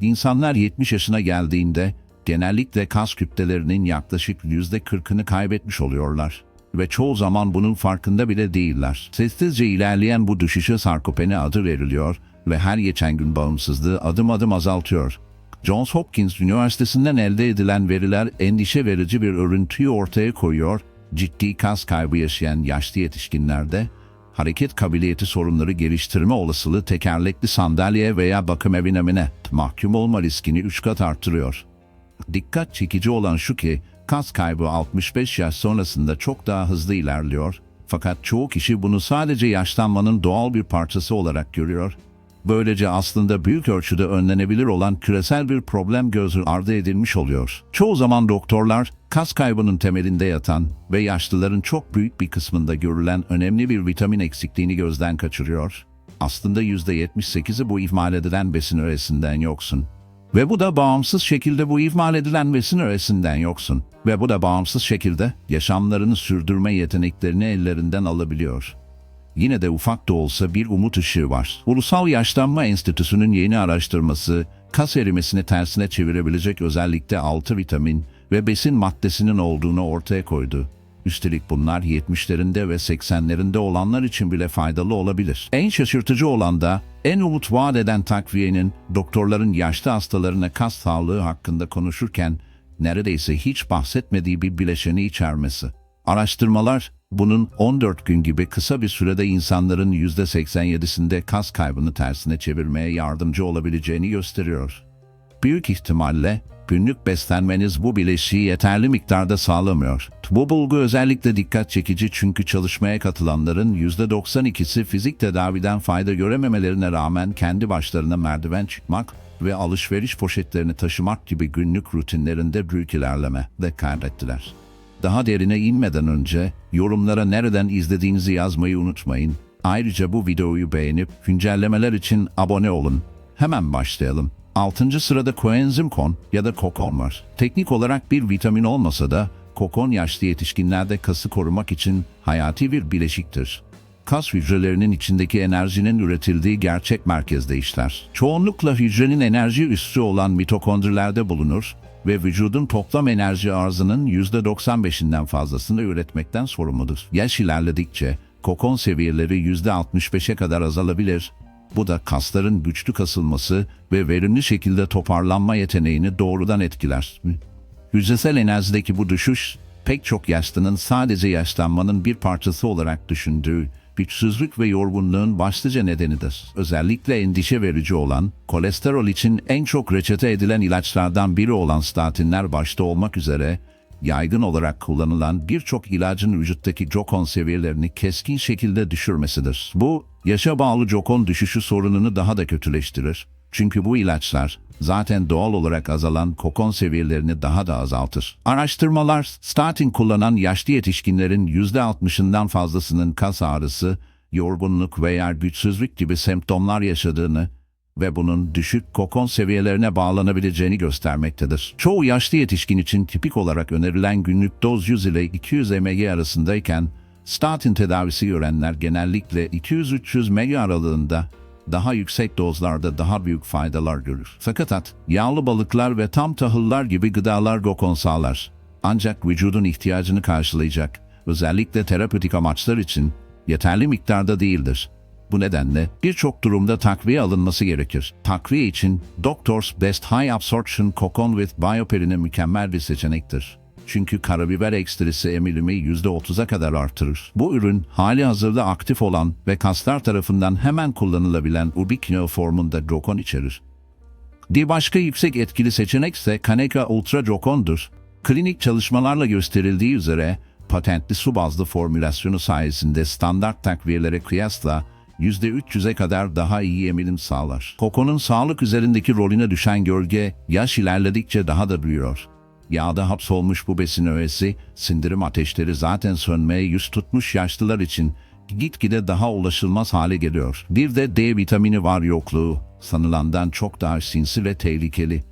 İnsanlar 70 yaşına geldiğinde genellikle kas kütlelerinin yaklaşık %40'ını kaybetmiş oluyorlar ve çoğu zaman bunun farkında bile değiller. Sessizce ilerleyen bu düşüşe sarkopeni adı veriliyor ve her geçen gün bağımsızlığı adım adım azaltıyor. Johns Hopkins Üniversitesi'nden elde edilen veriler endişe verici bir örüntüyü ortaya koyuyor. Ciddi kas kaybı yaşayan yaşlı yetişkinlerde hareket kabiliyeti sorunları geliştirme olasılığı tekerlekli sandalye veya bakım evine mahkum olma riskini 3 kat artırıyor. Dikkat çekici olan şu ki kas kaybı 65 yaş sonrasında çok daha hızlı ilerliyor. Fakat çoğu kişi bunu sadece yaşlanmanın doğal bir parçası olarak görüyor. Böylece aslında büyük ölçüde önlenebilir olan küresel bir problem göz ardı edilmiş oluyor. Çoğu zaman doktorlar kas kaybının temelinde yatan ve yaşlıların çok büyük bir kısmında görülen önemli bir vitamin eksikliğini gözden kaçırıyor. Aslında %78'i bu ihmal edilen besin öğesinden yoksun. Ve bu da bağımsız şekilde bu ihmal edilen besin öğesinden yoksun. Ve bu da bağımsız şekilde yaşamlarını sürdürme yeteneklerini ellerinden alabiliyor. Yine de ufak da olsa bir umut ışığı var. Ulusal Yaşlanma Enstitüsü'nün yeni araştırması, kas erimesini tersine çevirebilecek özellikle 6 vitamin ve besin maddesinin olduğunu ortaya koydu. Üstelik bunlar 70'lerinde ve 80'lerinde olanlar için bile faydalı olabilir. En şaşırtıcı olan da en umut vaat eden takviyenin doktorların yaşlı hastalarına kas sağlığı hakkında konuşurken neredeyse hiç bahsetmediği bir bileşeni içermesi. Araştırmalar bunun 14 gün gibi kısa bir sürede insanların %87'sinde kas kaybını tersine çevirmeye yardımcı olabileceğini gösteriyor. Büyük ihtimalle günlük beslenmeniz bu bileşiği yeterli miktarda sağlamıyor. Bu bulgu özellikle dikkat çekici çünkü çalışmaya katılanların %92'si fizik tedaviden fayda görememelerine rağmen kendi başlarına merdiven çıkmak ve alışveriş poşetlerini taşımak gibi günlük rutinlerinde büyük ilerleme de kaydettiler. Daha derine inmeden önce yorumlara nereden izlediğinizi yazmayı unutmayın. Ayrıca bu videoyu beğenip güncellemeler için abone olun. Hemen başlayalım. 6. sırada koenzim kon ya da kokon var. Teknik olarak bir vitamin olmasa da kokon yaşlı yetişkinlerde kası korumak için hayati bir bileşiktir. Kas hücrelerinin içindeki enerjinin üretildiği gerçek merkezde işler. Çoğunlukla hücrenin enerji üssü olan mitokondrilerde bulunur ve vücudun toplam enerji arzının %95'inden fazlasını üretmekten sorumludur. Yaş ilerledikçe kokon seviyeleri %65'e kadar azalabilir. Bu da kasların güçlü kasılması ve verimli şekilde toparlanma yeteneğini doğrudan etkiler. Hücresel enerjideki bu düşüş pek çok yaşlının sadece yaşlanmanın bir parçası olarak düşündüğü güçsüzlük ve yorgunluğun başlıca nedenidir. Özellikle endişe verici olan, kolesterol için en çok reçete edilen ilaçlardan biri olan statinler başta olmak üzere, yaygın olarak kullanılan birçok ilacın vücuttaki jokon seviyelerini keskin şekilde düşürmesidir. Bu, yaşa bağlı jokon düşüşü sorununu daha da kötüleştirir. Çünkü bu ilaçlar zaten doğal olarak azalan kokon seviyelerini daha da azaltır. Araştırmalar statin kullanan yaşlı yetişkinlerin %60'ından fazlasının kas ağrısı, yorgunluk veya güçsüzlük gibi semptomlar yaşadığını ve bunun düşük kokon seviyelerine bağlanabileceğini göstermektedir. Çoğu yaşlı yetişkin için tipik olarak önerilen günlük doz 100 ile 200 mg arasındayken statin tedavisi görenler genellikle 200-300 mg aralığında daha yüksek dozlarda daha büyük faydalar görür. Fakat at, yağlı balıklar ve tam tahıllar gibi gıdalar gokon sağlar. Ancak vücudun ihtiyacını karşılayacak, özellikle terapötik amaçlar için yeterli miktarda değildir. Bu nedenle birçok durumda takviye alınması gerekir. Takviye için Doctors Best High Absorption Cocon with Bioperine mükemmel bir seçenektir. Çünkü karabiber ekstresi emilimi %30'a kadar artırır. Bu ürün hali hazırda aktif olan ve kaslar tarafından hemen kullanılabilen ubiquinol formunda jokon içerir. Bir başka yüksek etkili seçenek ise Kaneka Ultra Jokon'dur. Klinik çalışmalarla gösterildiği üzere patentli su bazlı formülasyonu sayesinde standart takviyelere kıyasla %300'e kadar daha iyi emilim sağlar. Kokonun sağlık üzerindeki rolüne düşen gölge yaş ilerledikçe daha da büyüyor. Yağda hapsolmuş bu besin öğesi, sindirim ateşleri zaten sönmeye yüz tutmuş yaşlılar için gitgide daha ulaşılmaz hale geliyor. Bir de D vitamini var yokluğu, sanılandan çok daha sinsi ve tehlikeli.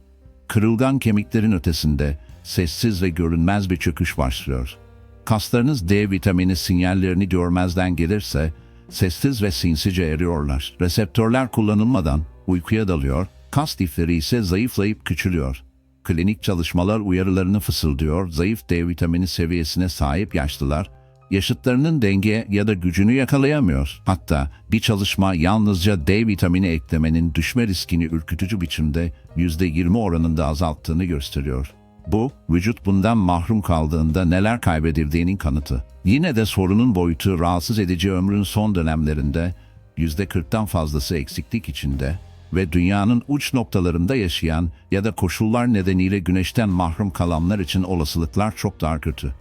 Kırılgan kemiklerin ötesinde sessiz ve görünmez bir çöküş başlıyor. Kaslarınız D vitamini sinyallerini görmezden gelirse sessiz ve sinsice eriyorlar. Reseptörler kullanılmadan uykuya dalıyor, kas lifleri ise zayıflayıp küçülüyor. Klinik çalışmalar uyarılarını fısıldıyor, zayıf D vitamini seviyesine sahip yaşlılar, yaşıtlarının denge ya da gücünü yakalayamıyor. Hatta bir çalışma yalnızca D vitamini eklemenin düşme riskini ürkütücü biçimde %20 oranında azalttığını gösteriyor. Bu, vücut bundan mahrum kaldığında neler kaybedildiğinin kanıtı. Yine de sorunun boyutu rahatsız edici ömrün son dönemlerinde %40'tan fazlası eksiklik içinde ve dünyanın uç noktalarında yaşayan ya da koşullar nedeniyle güneşten mahrum kalanlar için olasılıklar çok daha kötü.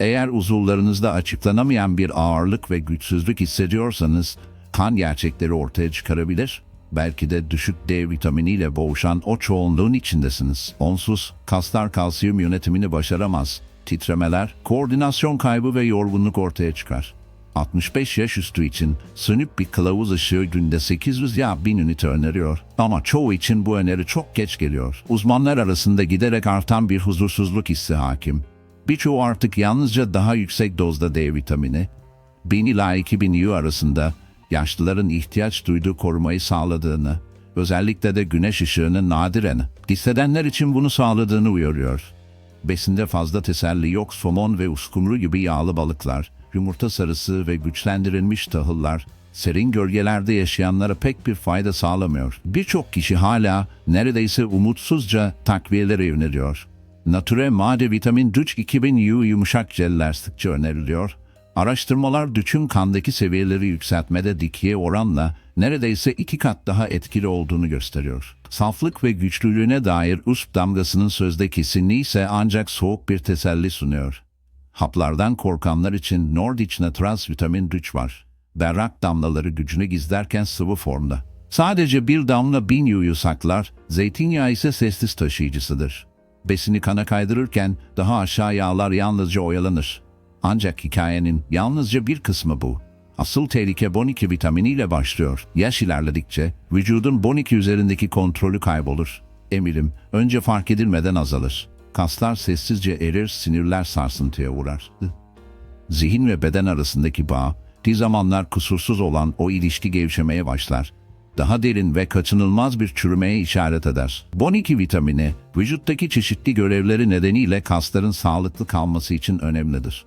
Eğer uzuvlarınızda açıklanamayan bir ağırlık ve güçsüzlük hissediyorsanız kan gerçekleri ortaya çıkarabilir. Belki de düşük D vitaminiyle boğuşan o çoğunluğun içindesiniz. Onsuz kaslar kalsiyum yönetimini başaramaz. Titremeler, koordinasyon kaybı ve yorgunluk ortaya çıkar. 65 yaş üstü için sönük bir kılavuz ışığı günde 800 ya 1000 ünite öneriyor. Ama çoğu için bu öneri çok geç geliyor. Uzmanlar arasında giderek artan bir huzursuzluk hissi hakim. Birçoğu artık yalnızca daha yüksek dozda D vitamini, 1000 ila 2000 U arasında yaşlıların ihtiyaç duyduğu korumayı sağladığını, özellikle de güneş ışığının nadiren hissedenler için bunu sağladığını uyarıyor. Besinde fazla teselli yok somon ve uskumru gibi yağlı balıklar, yumurta sarısı ve güçlendirilmiş tahıllar, serin gölgelerde yaşayanlara pek bir fayda sağlamıyor. Birçok kişi hala neredeyse umutsuzca takviyelere yöneliyor. Nature Made Vitamin Düç 2000 U yumuşak jeller sıkça öneriliyor. Araştırmalar düşün kandaki seviyeleri yükseltmede dikiye oranla neredeyse iki kat daha etkili olduğunu gösteriyor. Saflık ve güçlülüğüne dair USP damgasının sözde kesinliği ise ancak soğuk bir teselli sunuyor. Haplardan korkanlar için Nordic Naturals vitamin 3 var. Berrak damlaları gücünü gizlerken sıvı formda. Sadece bir damla bin yuyu saklar, zeytinyağı ise sessiz taşıyıcısıdır. Besini kana kaydırırken daha aşağı yağlar yalnızca oyalanır. Ancak hikayenin yalnızca bir kısmı bu. Asıl tehlike B12 vitaminiyle başlıyor. Yaş ilerledikçe vücudun B12 üzerindeki kontrolü kaybolur. Emilim önce fark edilmeden azalır. Kaslar sessizce erir, sinirler sarsıntıya uğrar. Zihin ve beden arasındaki bağ, bir zamanlar kusursuz olan o ilişki gevşemeye başlar. Daha derin ve kaçınılmaz bir çürümeye işaret eder. B12 vitamini, vücuttaki çeşitli görevleri nedeniyle kasların sağlıklı kalması için önemlidir.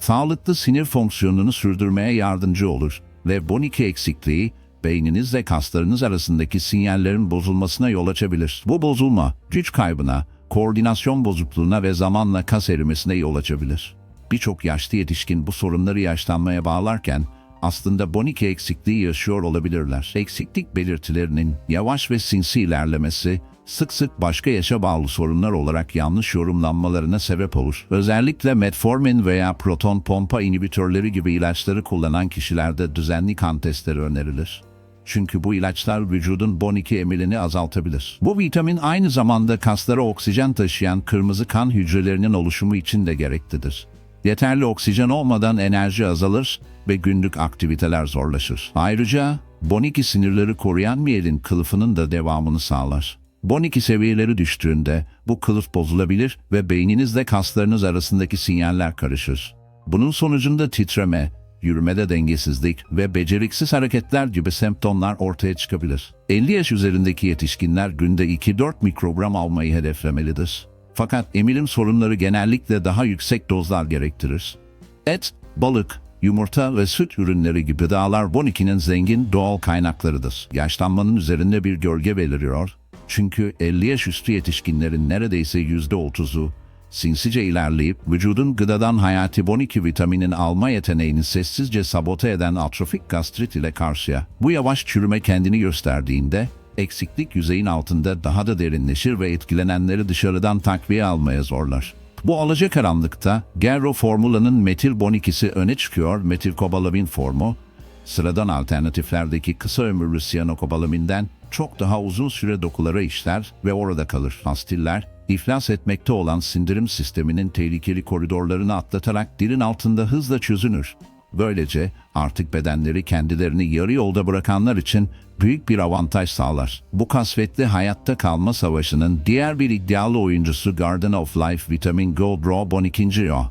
Sağlıklı sinir fonksiyonunu sürdürmeye yardımcı olur ve B12 eksikliği, beyninizle kaslarınız arasındaki sinyallerin bozulmasına yol açabilir. Bu bozulma, güç kaybına, koordinasyon bozukluğuna ve zamanla kas erimesine yol açabilir. Birçok yaşlı yetişkin bu sorunları yaşlanmaya bağlarken aslında B12 eksikliği yaşıyor olabilirler. Eksiklik belirtilerinin yavaş ve sinsi ilerlemesi sık sık başka yaşa bağlı sorunlar olarak yanlış yorumlanmalarına sebep olur. Özellikle metformin veya proton pompa inhibitörleri gibi ilaçları kullanan kişilerde düzenli kan testleri önerilir. Çünkü bu ilaçlar vücudun B12 emilini azaltabilir. Bu vitamin aynı zamanda kaslara oksijen taşıyan kırmızı kan hücrelerinin oluşumu için de gereklidir. Yeterli oksijen olmadan enerji azalır ve günlük aktiviteler zorlaşır. Ayrıca B12 sinirleri koruyan miyelin kılıfının da devamını sağlar. B12 seviyeleri düştüğünde bu kılıf bozulabilir ve beyninizle kaslarınız arasındaki sinyaller karışır. Bunun sonucunda titreme, yürümede dengesizlik ve beceriksiz hareketler gibi semptomlar ortaya çıkabilir. 50 yaş üzerindeki yetişkinler günde 2-4 mikrogram almayı hedeflemelidir. Fakat emilim sorunları genellikle daha yüksek dozlar gerektirir. Et, balık, yumurta ve süt ürünleri gibi gıdalar B12'nin zengin doğal kaynaklarıdır. Yaşlanmanın üzerinde bir gölge beliriyor. Çünkü 50 yaş üstü yetişkinlerin neredeyse %30'u sinsice ilerleyip vücudun gıdadan hayati B12 vitaminin alma yeteneğini sessizce sabote eden atrofik gastrit ile karşıya. Bu yavaş çürüme kendini gösterdiğinde eksiklik yüzeyin altında daha da derinleşir ve etkilenenleri dışarıdan takviye almaya zorlar. Bu alacakaranlıkta Gerro formulanın metil B12'si öne çıkıyor. Metilkobalamin formu, sıradan alternatiflerdeki kısa ömürlü siyanokobalamin'den çok daha uzun süre dokulara işler ve orada kalır. Pastiller, iflas etmekte olan sindirim sisteminin tehlikeli koridorlarını atlatarak dilin altında hızla çözünür. Böylece artık bedenleri kendilerini yarı yolda bırakanlar için büyük bir avantaj sağlar. Bu kasvetli hayatta kalma savaşının diğer bir iddialı oyuncusu Garden of Life Vitamin Gold Raw 12. o.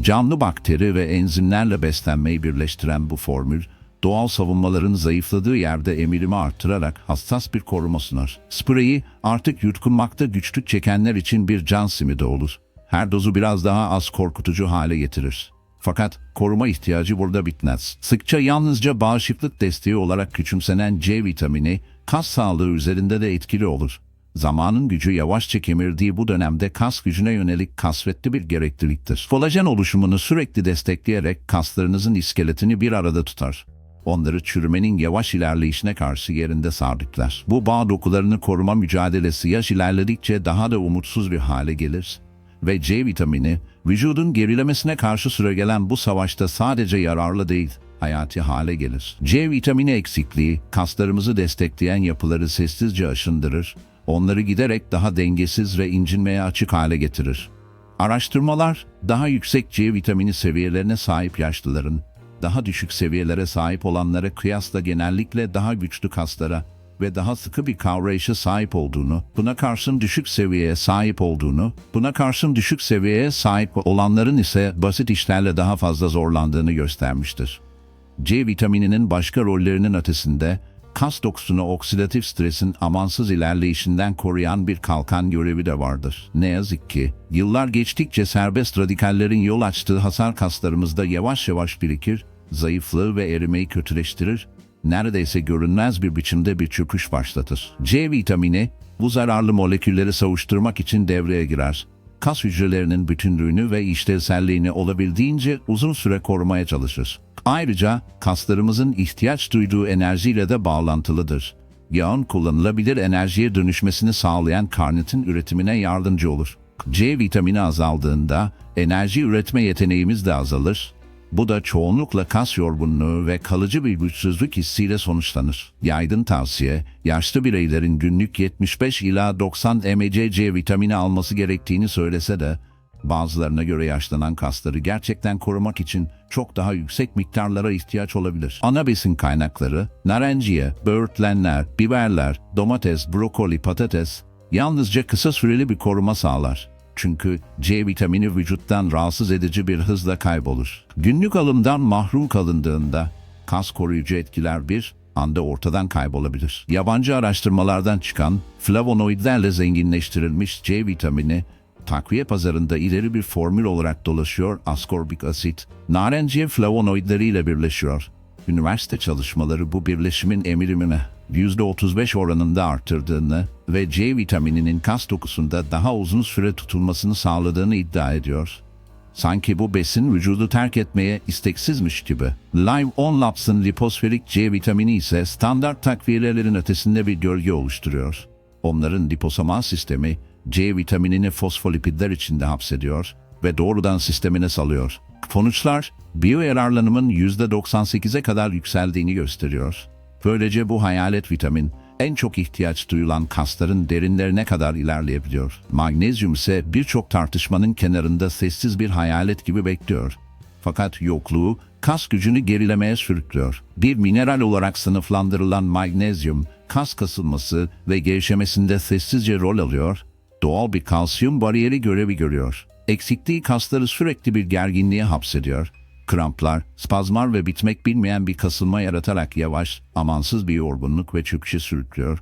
Canlı bakteri ve enzimlerle beslenmeyi birleştiren bu formül, doğal savunmaların zayıfladığı yerde emirimi arttırarak hassas bir koruma sunar. Spreyi artık yutkunmakta güçlük çekenler için bir can simidi olur. Her dozu biraz daha az korkutucu hale getirir. Fakat koruma ihtiyacı burada bitmez. Sıkça yalnızca bağışıklık desteği olarak küçümsenen C vitamini kas sağlığı üzerinde de etkili olur. Zamanın gücü yavaşça kemirdiği bu dönemde kas gücüne yönelik kasvetli bir gerekliliktir. Kolajen oluşumunu sürekli destekleyerek kaslarınızın iskeletini bir arada tutar. Onları çürümenin yavaş ilerleyişine karşı yerinde sabitler. Bu bağ dokularını koruma mücadelesi yaş ilerledikçe daha da umutsuz bir hale gelir ve C vitamini vücudun gerilemesine karşı süregelen bu savaşta sadece yararlı değil, hayati hale gelir. C vitamini eksikliği kaslarımızı destekleyen yapıları sessizce aşındırır, onları giderek daha dengesiz ve incinmeye açık hale getirir. Araştırmalar daha yüksek C vitamini seviyelerine sahip yaşlıların daha düşük seviyelere sahip olanlara kıyasla genellikle daha güçlü kaslara ve daha sıkı bir kavrayışa sahip olduğunu, buna karşın düşük seviyeye sahip olduğunu, buna karşın düşük seviyeye sahip olanların ise basit işlerle daha fazla zorlandığını göstermiştir. C vitamininin başka rollerinin ötesinde, kas dokusunu oksidatif stresin amansız ilerleyişinden koruyan bir kalkan görevi de vardır. Ne yazık ki, yıllar geçtikçe serbest radikallerin yol açtığı hasar kaslarımızda yavaş yavaş birikir, zayıflığı ve erimeyi kötüleştirir neredeyse görünmez bir biçimde bir çöküş başlatır. C vitamini bu zararlı molekülleri savuşturmak için devreye girer. Kas hücrelerinin bütünlüğünü ve işlevselliğini olabildiğince uzun süre korumaya çalışır. Ayrıca kaslarımızın ihtiyaç duyduğu enerjiyle de bağlantılıdır. Yağın kullanılabilir enerjiye dönüşmesini sağlayan karnitin üretimine yardımcı olur. C vitamini azaldığında enerji üretme yeteneğimiz de azalır bu da çoğunlukla kas yorgunluğu ve kalıcı bir güçsüzlük hissiyle sonuçlanır. Yaygın tavsiye, yaşlı bireylerin günlük 75 ila 90 mg C vitamini alması gerektiğini söylese de, bazılarına göre yaşlanan kasları gerçekten korumak için çok daha yüksek miktarlara ihtiyaç olabilir. Ana besin kaynakları, narenciye, böğürtlenler, biberler, domates, brokoli, patates, yalnızca kısa süreli bir koruma sağlar. Çünkü C vitamini vücuttan rahatsız edici bir hızla kaybolur. Günlük alımdan mahrum kalındığında kas koruyucu etkiler bir anda ortadan kaybolabilir. Yabancı araştırmalardan çıkan flavonoidlerle zenginleştirilmiş C vitamini takviye pazarında ileri bir formül olarak dolaşıyor askorbik asit, narenciye flavonoidleriyle birleşiyor. Üniversite çalışmaları bu birleşimin emilimine %35 oranında artırdığını ve C vitamininin kas dokusunda daha uzun süre tutulmasını sağladığını iddia ediyor. Sanki bu besin vücudu terk etmeye isteksizmiş gibi. Live On Labs'ın liposferik C vitamini ise standart takviyelerin ötesinde bir gölge oluşturuyor. Onların liposomal sistemi C vitaminini fosfolipidler içinde hapsediyor ve doğrudan sistemine salıyor. Sonuçlar biyoyararlanımın %98'e kadar yükseldiğini gösteriyor. Böylece bu hayalet vitamin en çok ihtiyaç duyulan kasların derinlerine kadar ilerleyebiliyor. Magnezyum ise birçok tartışmanın kenarında sessiz bir hayalet gibi bekliyor. Fakat yokluğu kas gücünü gerilemeye sürüklüyor. Bir mineral olarak sınıflandırılan magnezyum, kas kasılması ve gevşemesinde sessizce rol alıyor, doğal bir kalsiyum bariyeri görevi görüyor. Eksikliği kasları sürekli bir gerginliğe hapsediyor kramplar, spazmar ve bitmek bilmeyen bir kasılma yaratarak yavaş, amansız bir yorgunluk ve çöküşe sürüklüyor.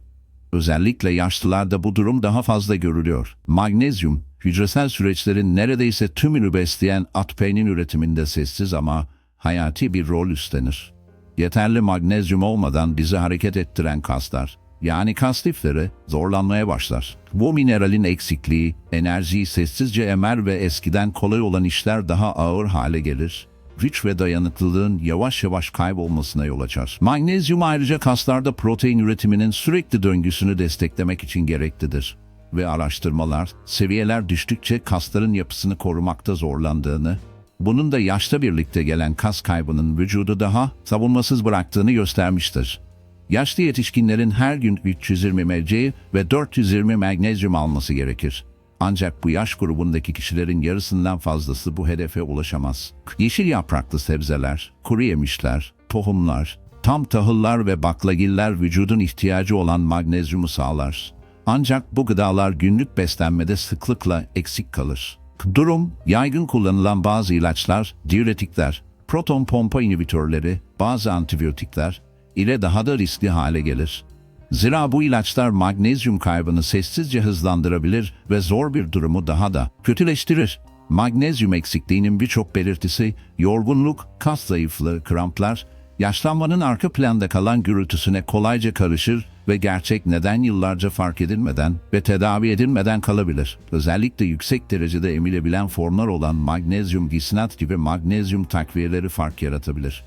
Özellikle yaşlılarda bu durum daha fazla görülüyor. Magnezyum, hücresel süreçlerin neredeyse tümünü besleyen atpeynin üretiminde sessiz ama hayati bir rol üstlenir. Yeterli magnezyum olmadan bizi hareket ettiren kaslar, yani kas lifleri zorlanmaya başlar. Bu mineralin eksikliği, enerjiyi sessizce emer ve eskiden kolay olan işler daha ağır hale gelir güç ve dayanıklılığın yavaş yavaş kaybolmasına yol açar. Magnezyum ayrıca kaslarda protein üretiminin sürekli döngüsünü desteklemek için gereklidir. Ve araştırmalar, seviyeler düştükçe kasların yapısını korumakta zorlandığını, bunun da yaşta birlikte gelen kas kaybının vücudu daha savunmasız bıraktığını göstermiştir. Yaşlı yetişkinlerin her gün 320 mg ve 420 magnezyum alması gerekir. Ancak bu yaş grubundaki kişilerin yarısından fazlası bu hedefe ulaşamaz. Yeşil yapraklı sebzeler, kuru yemişler, tohumlar, tam tahıllar ve baklagiller vücudun ihtiyacı olan magnezyumu sağlar. Ancak bu gıdalar günlük beslenmede sıklıkla eksik kalır. Durum, yaygın kullanılan bazı ilaçlar, diüretikler, proton pompa inhibitörleri, bazı antibiyotikler ile daha da riskli hale gelir. Zira bu ilaçlar magnezyum kaybını sessizce hızlandırabilir ve zor bir durumu daha da kötüleştirir. Magnezyum eksikliğinin birçok belirtisi yorgunluk, kas zayıflığı, kramplar, yaşlanmanın arka planda kalan gürültüsüne kolayca karışır ve gerçek neden yıllarca fark edilmeden ve tedavi edilmeden kalabilir. Özellikle yüksek derecede emilebilen formlar olan magnezyum gisnat gibi magnezyum takviyeleri fark yaratabilir.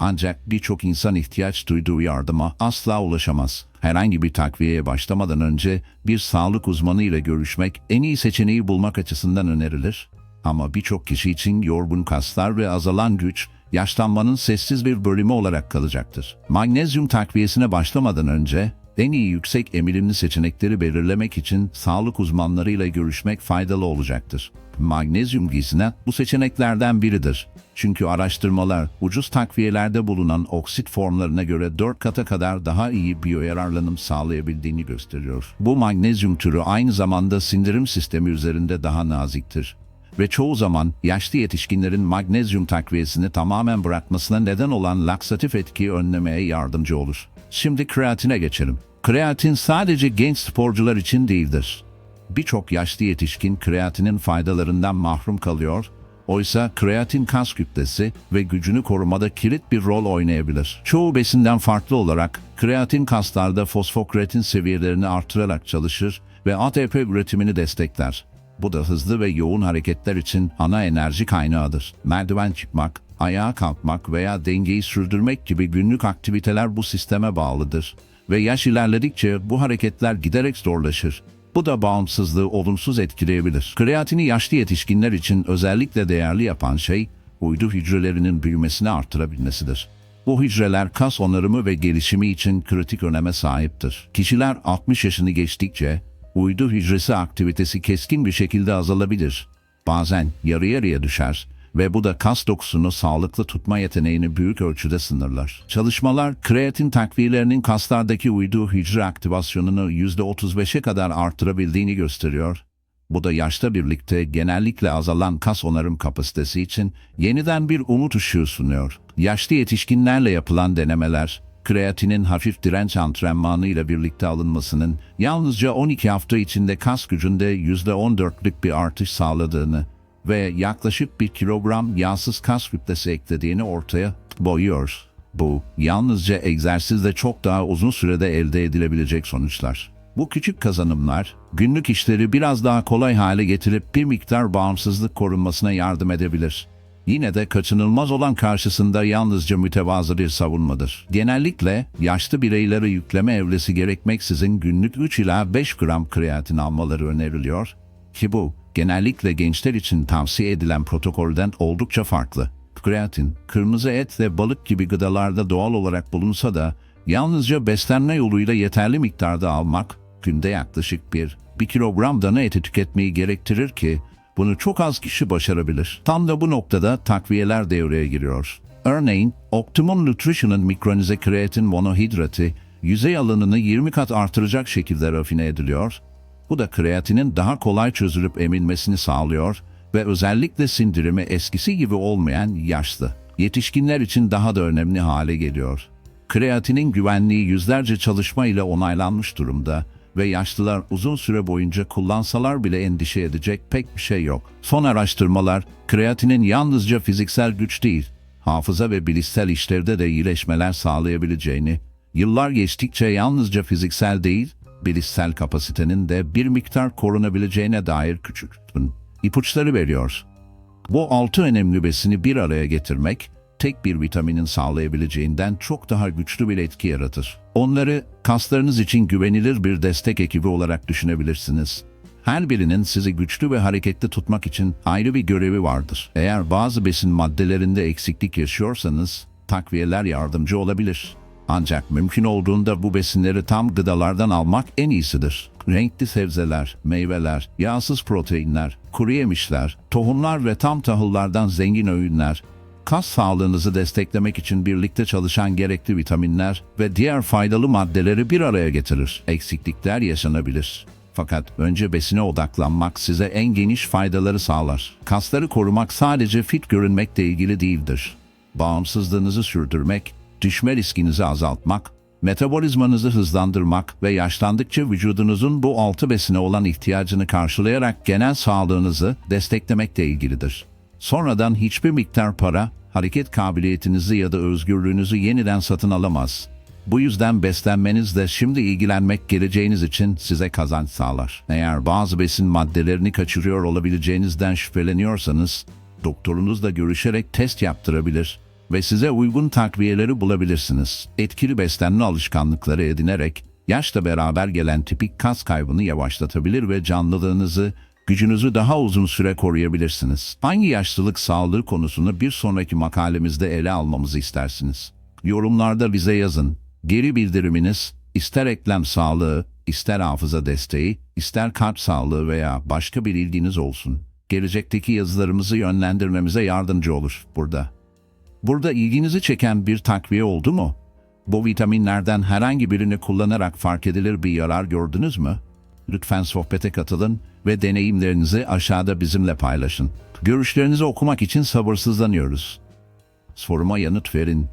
Ancak birçok insan ihtiyaç duyduğu yardıma asla ulaşamaz. Herhangi bir takviyeye başlamadan önce bir sağlık uzmanı ile görüşmek en iyi seçeneği bulmak açısından önerilir. Ama birçok kişi için yorgun kaslar ve azalan güç yaşlanmanın sessiz bir bölümü olarak kalacaktır. Magnezyum takviyesine başlamadan önce en iyi yüksek emilimli seçenekleri belirlemek için sağlık uzmanlarıyla görüşmek faydalı olacaktır. Magnezyum giysine bu seçeneklerden biridir. Çünkü araştırmalar ucuz takviyelerde bulunan oksit formlarına göre 4 kata kadar daha iyi biyoyararlanım sağlayabildiğini gösteriyor. Bu magnezyum türü aynı zamanda sindirim sistemi üzerinde daha naziktir ve çoğu zaman yaşlı yetişkinlerin magnezyum takviyesini tamamen bırakmasına neden olan laksatif etkiyi önlemeye yardımcı olur. Şimdi kreatine geçelim. Kreatin sadece genç sporcular için değildir. Birçok yaşlı yetişkin kreatinin faydalarından mahrum kalıyor, oysa kreatin kas kütlesi ve gücünü korumada kilit bir rol oynayabilir. Çoğu besinden farklı olarak kreatin kaslarda fosfokreatin seviyelerini artırarak çalışır ve ATP üretimini destekler. Bu da hızlı ve yoğun hareketler için ana enerji kaynağıdır. Merdiven çıkmak, ayağa kalkmak veya dengeyi sürdürmek gibi günlük aktiviteler bu sisteme bağlıdır. Ve yaş ilerledikçe bu hareketler giderek zorlaşır. Bu da bağımsızlığı olumsuz etkileyebilir. Kreatini yaşlı yetişkinler için özellikle değerli yapan şey, uydu hücrelerinin büyümesini artırabilmesidir. Bu hücreler kas onarımı ve gelişimi için kritik öneme sahiptir. Kişiler 60 yaşını geçtikçe uydu hücresi aktivitesi keskin bir şekilde azalabilir. Bazen yarı yarıya düşer ve bu da kas dokusunu sağlıklı tutma yeteneğini büyük ölçüde sınırlar. Çalışmalar kreatin takviyelerinin kaslardaki uydu hücre aktivasyonunu %35'e kadar artırabildiğini gösteriyor. Bu da yaşta birlikte genellikle azalan kas onarım kapasitesi için yeniden bir umut ışığı sunuyor. Yaşlı yetişkinlerle yapılan denemeler, kreatinin hafif direnç antrenmanı ile birlikte alınmasının yalnızca 12 hafta içinde kas gücünde %14'lük bir artış sağladığını ve yaklaşık 1 kilogram yağsız kas kütlesi eklediğini ortaya koyuyor. Bu, yalnızca egzersizle çok daha uzun sürede elde edilebilecek sonuçlar. Bu küçük kazanımlar, günlük işleri biraz daha kolay hale getirip bir miktar bağımsızlık korunmasına yardım edebilir. Yine de kaçınılmaz olan karşısında yalnızca mütevazı bir savunmadır. Genellikle yaşlı bireylere yükleme evresi gerekmeksizin günlük 3 ila 5 gram kreatin almaları öneriliyor ki bu genellikle gençler için tavsiye edilen protokolden oldukça farklı. Kreatin, kırmızı et ve balık gibi gıdalarda doğal olarak bulunsa da yalnızca beslenme yoluyla yeterli miktarda almak günde yaklaşık bir, bir kilogram dana eti tüketmeyi gerektirir ki bunu çok az kişi başarabilir. Tam da bu noktada takviyeler devreye giriyor. Örneğin Optimum Nutrition'ın mikronize kreatin monohidratı yüzey alanını 20 kat artıracak şekilde rafine ediliyor. Bu da kreatinin daha kolay çözülüp emilmesini sağlıyor ve özellikle sindirimi eskisi gibi olmayan yaşlı, yetişkinler için daha da önemli hale geliyor. Kreatinin güvenliği yüzlerce çalışma ile onaylanmış durumda ve yaşlılar uzun süre boyunca kullansalar bile endişe edecek pek bir şey yok. Son araştırmalar, kreatinin yalnızca fiziksel güç değil, hafıza ve bilişsel işlerde de iyileşmeler sağlayabileceğini, yıllar geçtikçe yalnızca fiziksel değil, bilişsel kapasitenin de bir miktar korunabileceğine dair küçük ipuçları veriyor. Bu altı önemli besini bir araya getirmek, tek bir vitaminin sağlayabileceğinden çok daha güçlü bir etki yaratır. Onları kaslarınız için güvenilir bir destek ekibi olarak düşünebilirsiniz. Her birinin sizi güçlü ve hareketli tutmak için ayrı bir görevi vardır. Eğer bazı besin maddelerinde eksiklik yaşıyorsanız, takviyeler yardımcı olabilir. Ancak mümkün olduğunda bu besinleri tam gıdalardan almak en iyisidir. Renkli sebzeler, meyveler, yağsız proteinler, kuru yemişler, tohumlar ve tam tahıllardan zengin öğünler, kas sağlığınızı desteklemek için birlikte çalışan gerekli vitaminler ve diğer faydalı maddeleri bir araya getirir. Eksiklikler yaşanabilir. Fakat önce besine odaklanmak size en geniş faydaları sağlar. Kasları korumak sadece fit görünmekle ilgili değildir. bağımsızlığınızı sürdürmek, düşme riskinizi azaltmak, metabolizmanızı hızlandırmak ve yaşlandıkça vücudunuzun bu altı besine olan ihtiyacını karşılayarak genel sağlığınızı desteklemekle ilgilidir. Sonradan hiçbir miktar para, hareket kabiliyetinizi ya da özgürlüğünüzü yeniden satın alamaz. Bu yüzden beslenmenizle şimdi ilgilenmek geleceğiniz için size kazanç sağlar. Eğer bazı besin maddelerini kaçırıyor olabileceğinizden şüpheleniyorsanız, doktorunuzla görüşerek test yaptırabilir ve size uygun takviyeleri bulabilirsiniz. Etkili beslenme alışkanlıkları edinerek, yaşla beraber gelen tipik kas kaybını yavaşlatabilir ve canlılığınızı, gücünüzü daha uzun süre koruyabilirsiniz. Hangi yaşlılık sağlığı konusunu bir sonraki makalemizde ele almamızı istersiniz? Yorumlarda bize yazın. Geri bildiriminiz, ister eklem sağlığı, ister hafıza desteği, ister kalp sağlığı veya başka bir ilginiz olsun. Gelecekteki yazılarımızı yönlendirmemize yardımcı olur burada. Burada ilginizi çeken bir takviye oldu mu? Bu vitaminlerden herhangi birini kullanarak fark edilir bir yarar gördünüz mü? Lütfen sohbete katılın ve deneyimlerinizi aşağıda bizimle paylaşın. Görüşlerinizi okumak için sabırsızlanıyoruz. Soruma yanıt verin.